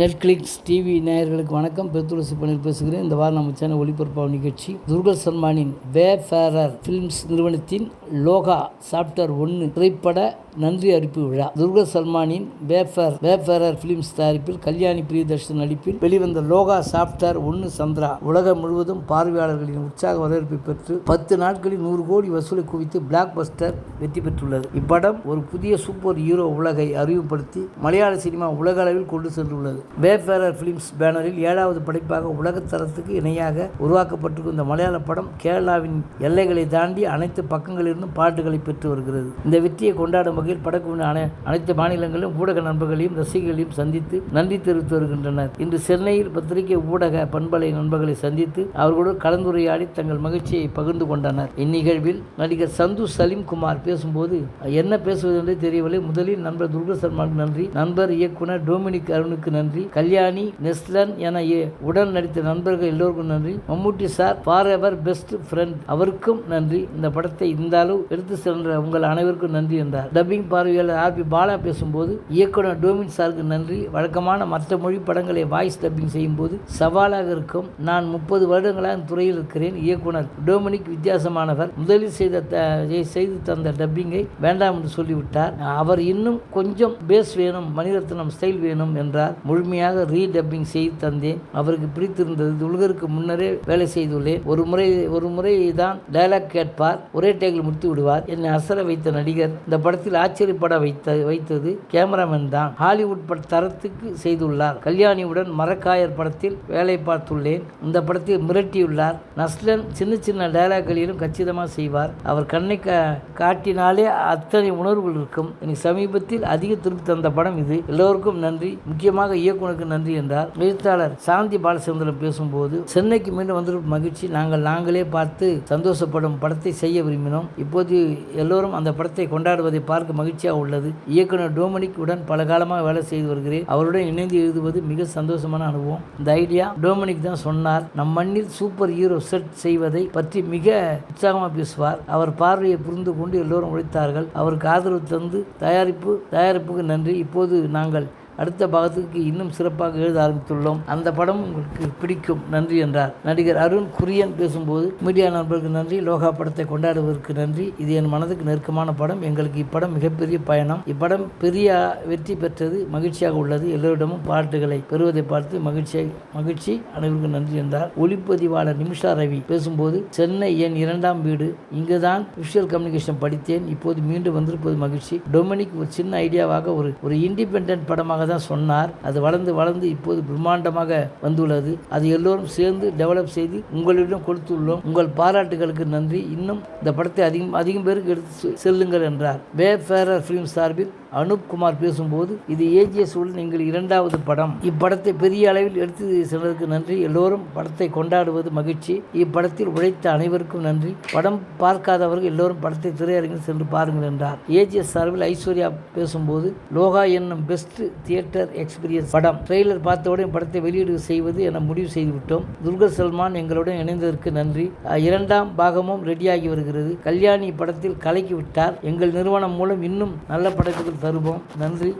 Netflix TV நேயர்களுக்கு வணக்கம். பெருத்துளசி பணியில் பேசுகிறேன். இந்த வாரம் நம்ம சேனல் ஒளிபரப்பாகும் நிகழ்ச்சி துர்கல் சல்மானின் வே ஃபேரர் ஃபிலிம்ஸ் நிறுவனத்தின் லோகா சாப்டர் ஒன்று திரைப்பட நன்றி அறிப்பு விழா. துர்கல் சல்மானின் வேஃபர் வேஃபேரர் ஃபிலிம்ஸ் தயாரிப்பில் கல்யாணி பிரியதர்ஷன் நடிப்பில் வெளிவந்த லோகா சாப்டர் ஒன்று சந்திரா. உலகம் முழுவதும் பார்வையாளர்களின் உற்சாக வரவேற்பை பெற்று பத்து நாட்களில் நூறு கோடி வசூலை குவித்து பிளாக் பஸ்டர் வெற்றி பெற்றுள்ளது. இப்படம் ஒரு புதிய சூப்பர் ஹீரோ உலகை அறிவுப்படுத்தி மலையாள சினிமா உலக அளவில் கொண்டு சென்றுள்ளது. பேஃபேரர் ஃபிலிம்ஸ் பேனரில் ஏழாவது படைப்பாக உலகத்தரத்துக்கு இணையாக உருவாக்கப்பட்டிருக்கும் இந்த மலையாள படம் கேரளாவின் எல்லைகளை தாண்டி அனைத்து பக்கங்களிலிருந்தும் பாட்டுகளை பெற்று வருகிறது. இந்த வெற்றியை கொண்டாடும் வகையில் படக்குழுவின் அனைத்து மாநிலங்களிலும் ஊடக நண்பர்களையும் ரசிகர்களையும் சந்தித்து நன்றி தெரிவித்து வருகின்றனர். இன்று சென்னையில் பத்திரிகை ஊடக பண்பலை நண்பர்களை சந்தித்து அவர்களோடு கலந்துரையாடி தங்கள் மகிழ்ச்சியை பகிர்ந்து கொண்டனர். இந்நிகழ்வில் நடிகர் சந்து சலீம் குமார் பேசும்போது என்ன பேசுவது என்றே தெரியவில்லை. முதலில் நண்பர் துர்கா சர்மாவுக்கு நன்றி. நண்பர் இயக்குனர் டொமினிக் அருணுக்கு நன்றி. கல்யாணி நெஸ்லன் என ஏ- உடன் நடித்த நண்பர்கள் எல்லோருக்கும் நன்றி. Mammootty sir for ever best friend அவருக்கும் நன்றி. இந்த படத்தை இந்த அளவு எடுத்து சென்ற உங்கள் அனைவருக்கும் நன்றி என்றார். டப்பிங் பார்வையாளர் ஆர்பி பாலா பேசும்போது இயக்குனர் டோமின் சாருக்கு நன்றி. வழக்கமான மற்ற மொழி படங்களை வாய்ஸ் டப்பிங் செய்யும்போது சவாலாக இருக்கும். நான் முப்பது வருடங்களாக துறையில் இருக்கிறேன். இயக்குனர் டொமினிக் வித்தியாசமானவர். முதலில் செய்த த- செய்து தந்த டப்பிங்கை வேண்டாம் என்று சொல்லிவிட்டார். அவர் இன்னும் கொஞ்சம் பேஸ் வேணும் மணிரத்னம் ஸ்டைல் வேணும் என்றார். முழுமையாக ரீ டப்பிங் செய்து தந்தேன். அவருக்கு பிடித்திருந்தது துல்கருக்கு முன்னரே வேலை செய்துள்ளேன். ஒரு முறை ஒரு முறை தான் டயலாக் கேட்பார். ஒரே டேக்கில் முடித்து விடுவார். என்னை அசர வைத்த நடிகர். இந்த படத்தில் ஆச்சரியப்பட வைத்த வைத்தது கேமராமேன் தான். ஹாலிவுட் பட தரத்துக்கு செய்துள்ளார். கல்யாணியுடன் மரக்காயர் படத்தில் வேலை பார்த்துள்ளேன். இந்த படத்தில் மிரட்டியுள்ளார். நஸ்லன் சின்ன சின்ன டயலாக்களிலும் கச்சிதமாக செய்வார். அவர் கண்ணை கா- காட்டினாலே அத்தனை உணர்வுகள் இருக்கும். எனக்கு சமீபத்தில் அதிக திருப்தி தந்த படம் இது. எல்லோருக்கும் நன்றி. முக்கியமாக இயக்குனருக்கு நன்றி என்றார். எழுத்தாளர் சாந்தி பாலச்சந்திரன் பேசும்போது சென்னைக்கு மீண்டும் வந்திருக்கும் மகிழ்ச்சி. நாங்கள் நாங்களே பார்த்து சந்தோஷப்படும் படத்தை செய்ய விரும்பினோம். இப்போது எல்லோரும் அந்த படத்தை கொண்டாடுவதை பார்க்க மகிழ்ச்சியாக உள்ளது. இயக்குனர் டோமினிக் உடன் பல காலமாக வேலை செய்து வருகிறேன். அவருடன் இணைந்து எழுதுவது மிக சந்தோஷமான அனுபவம். இந்த ஐடியா டோமினிக் தான் சொன்னார். நம் மண்ணில் சூப்பர் ஹீரோ செட் செய்வதை பற்றி மிக உற்சாகமாக பேசுவார். அவர் பார்வையை புரிந்து கொண்டு எல்லோரும் உழைத்தார்கள். அவருக்கு ஆதரவு தந்து தயாரிப்பு தயாரிப்புக்கு நன்றி. இப்போது நாங்கள் அடுத்த பாகத்துக்கு இன்னும் சிறப்பாக எழுத ஆரம்பித்துள்ளோம். அந்த படம் உங்களுக்கு பிடிக்கும் நன்றி என்றார். நடிகர் அருண் குரியன் பேசும்போது மீடியா நண்பர்களுக்கு நன்றி லோகா படத்தை கொண்டாடுவதற்கு நன்றி. இது என் மனதுக்கு நெருக்கமான படம். எங்களுக்கு இப்படம் மிகப்பெரிய பயணம். இப்படம் பெரிய வெற்றி பெற்றது மகிழ்ச்சியாக உள்ளது. எல்லோரிடமும் பாராட்டுகளை பெறுவதை பார்த்து மகிழ்ச்சியை மகிழ்ச்சி. அனைவருக்கும் நன்றி என்றார். ஒளிப்பதிவாளர் நிமிஷா ரவி பேசும்போது சென்னை என் இரண்டாம் வீடு. இங்குதான் விஷுவல் கம்யூனிகேஷன் படித்தேன். இப்போது மீண்டும் வந்திருப்பது மகிழ்ச்சி. டொமினிக் ஒரு சின்ன ஐடியாவாக ஒரு ஒரு இண்டிபெண்ட் படமாக தான் சொன்னார். அது வளர்ந்து வளர்ந்து இப்போது பிரம்மாண்டமாக வந்துள்ளது. அது எல்லோரும் சேர்ந்து டெவலப் செய்து உங்களிடம் கொடுத்துள்ளோம். உங்கள் பாராட்டுகளுக்கு நன்றி. இன்னும் இந்த படத்தை அதிகம் அதிகம் பேருக்கு எடுத்து செல்லுங்கள் என்றார். வே ஃபேரர் ஃபிலிம் சார்பில் அனுப் குமார் பேசும்போது இது ஏஜிஎஸ் உடன் எங்கள் இரண்டாவது படம். இப்படத்தை பெரிய அளவில் எடுத்து சென்றதற்கு நன்றி. எல்லோரும் படத்தை கொண்டாடுவது மகிழ்ச்சி. இப்படத்தில் உழைத்த அனைவருக்கும் நன்றி. படம் பார்க்காதவர்கள் எல்லோரும் படத்தை திரையரங்கில் சென்று பாருங்கள் என்றார். ஏஜிஎஸ் சார்பில் ஐஸ்வர்யா பேசும்போது லோகா என்னும் பெஸ்ட் தியேட்டர் எக்ஸ்பீரியன்ஸ் படம். ட்ரெய்லர் பார்த்தவுடன் படத்தை வெளியீடு செய்வது என முடிவு செய்துவிட்டோம். துர்கர் சல்மான் எங்களுடன் இணைந்ததற்கு நன்றி. இரண்டாம் பாகமும் ரெடியாகி வருகிறது. கல்யாணி படத்தில் கலக்கி விட்டார். எங்கள் நிறுவனம் மூலம் இன்னும் நல்ல படத்துகள் தருவோம். நன்றி.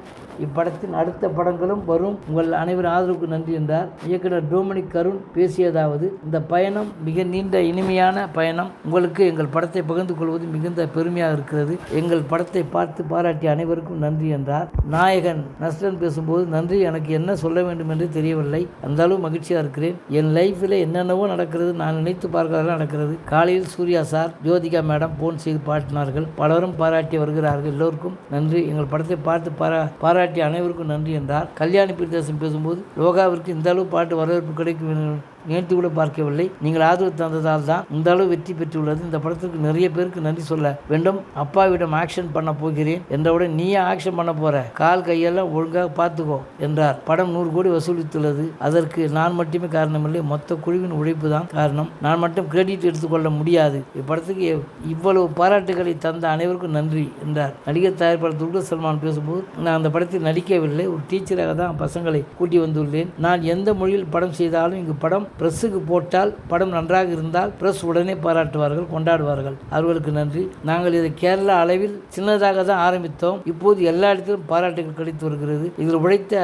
இப்படத்தின் அடுத்த படங்களும் வரும். உங்கள் அனைவரும் ஆதரவுக்கு நன்றி என்றார். இயக்குனர் டோமினிக் கருண் பேசியதாவது இந்த பயணம் மிக நீண்ட இனிமையான பயணம். உங்களுக்கு எங்கள் படத்தை பகிர்ந்து கொள்வது மிகுந்த பெருமையாக இருக்கிறது. எங்கள் படத்தை பார்த்து பாராட்டிய அனைவருக்கும் நன்றி என்றார். நாயகன் நஸ்டன் பேசும்போது நன்றி எனக்கு என்ன சொல்ல வேண்டும் என்று தெரியவில்லை. அந்த அளவு மகிழ்ச்சியாக இருக்கிறேன். என் லைஃப்பில் என்னென்னவோ நடக்கிறது. நான் நினைத்து பார்க்கிறதெல்லாம் நடக்கிறது. காலையில் Suriya sir Jyothika madam phone செய்து பாட்டினார்கள் பலரும் பாராட்டி வருகிறார்கள். எல்லோருக்கும் நன்றி. எங்கள் படத்தை பார்த்து பாரா பாராட்டி அனைவருக்கும் நன்றி என்றார் கல்யாணி பிரதேசம் பேசும்போது யோகாவிற்கு இந்த அளவு பாட்டு வரவேற்பு கிடைக்கும் என நினைத்து கூட பார்க்கவில்லை. நீங்கள் ஆதரவு தந்ததால் தான் இந்த அளவு வெற்றி பெற்றுள்ளது. இந்த படத்துக்கு நிறைய பேருக்கு நன்றி சொல்ல வேண்டும். அப்பாவிடம் ஆக்ஷன் பண்ண போகிறேன் என்றவுடன் நீயே ஆக்ஷன் பண்ண போற. கால் கையெல்லாம் ஒழுங்காக பார்த்துக்கோ என்றார். படம் நூறு கோடி வசூலித்துள்ளது. அதற்கு நான் மட்டுமே காரணமில்லை. மொத்த குழுவின் உழைப்பு தான் காரணம். நான் மட்டும் கிரெடிட் எடுத்துக்கொள்ள முடியாது. இப்படத்துக்கு இவ்வளவு பாராட்டுகளை தந்த அனைவருக்கும் நன்றி என்றார். நடிகர் தயாரிப்பாளர் துர்கா சல்மான் பேசும்போது நான் அந்த படத்தில் நடிக்கவில்லை. ஒரு டீச்சராக தான் பசங்களை கூட்டி வந்துள்ளேன். நான் எந்த மொழியில் படம் செய்தாலும் இங்கு படம் ப்ரெஸ்ஸுக்கு போட்டால் படம் நன்றாக இருந்தால் ப்ரெஸ் உடனே பாராட்டுவார்கள் கொண்டாடுவார்கள். அவர்களுக்கு நன்றி. நாங்கள் இதை கேரளா அளவில் சின்னதாக தான் ஆரம்பித்தோம். இப்போது எல்லா இடத்திலும் பாராட்டுகள் கிடைத்து வருகிறது. இதில் உழைத்த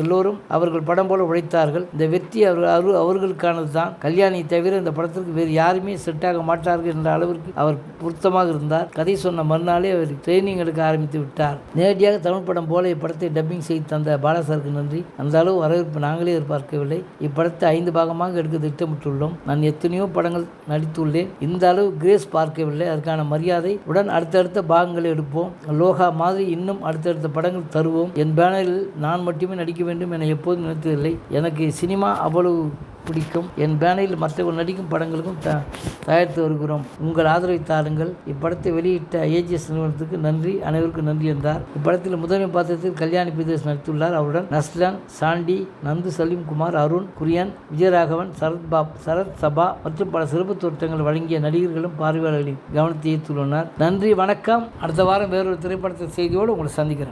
எல்லோரும் அவர்கள் படம் போல உழைத்தார்கள். இந்த வெற்றி அவர் அவர்களுக்கானது தான். கல்யாணி தவிர இந்த படத்திற்கு வேறு யாருமே செட் ஆக மாட்டார்கள் என்ற அளவிற்கு அவர் பொருத்தமாக இருந்தார். கதை சொன்ன மறுநாளே அவர் ட்ரைனிங் எடுக்க ஆரம்பித்து விட்டார். நேரடியாக தமிழ் படம் போல இப்படத்தை டப்பிங் செய்து தந்த பாலாசாருக்கு நன்றி. அந்த அளவு வரவேற்பு நாங்களே எதிர்பார்க்கவில்லை. இப்படத்தை ஐந்து பாகமாக எடுக்க திட்டமிட்டுள்ளோம். நான் எத்தனையோ படங்கள் நடித்துள்ளேன். இந்த அளவு கிரேஸ் பார்க்கவில்லை. அதற்கான மரியாதை உடன் அடுத்தடுத்த பாகங்களை எடுப்போம். லோகா மாதிரி இன்னும் அடுத்தடுத்த படங்கள் தருவோம். என் பேனரில் நான் மட்டுமே நடிக்க வேண்டும் என எப்போதும் நினைத்ததில்லை. எனக்கு சினிமா அவ்வளவு பிடிக்கும். என் பேனரில் மற்றவர்கள் நடிக்கும் படங்களுக்கும் த தயாரித்து வருகிறோம். உங்கள் ஆதரவை தாருங்கள். இப்படத்தை வெளியிட்ட ஏஜிஎஸ் நிறுவனத்துக்கு நன்றி. அனைவருக்கும் நன்றி என்றார். இப்படத்தில் முதன்மை பாத்திரத்தில் கல்யாணி பிரதேஷ் நடித்துள்ளார். அவருடன் நஸ்லான் சாண்டி நந்து சலீம்குமார் அருண் குரியன் விஜயராகவன் சரத் பாப் சரத் சபா மற்றும் பல சிறப்பு தோற்றங்கள் வழங்கிய நடிகர்களும் பார்வையாளர்களின் கவனத்தை ஈர்த்துள்ளனர் நன்றி வணக்கம். அடுத்த வாரம் வேறொரு திரைப்படத்தின் செய்தியோடு உங்களை சந்திக்கிறேன்.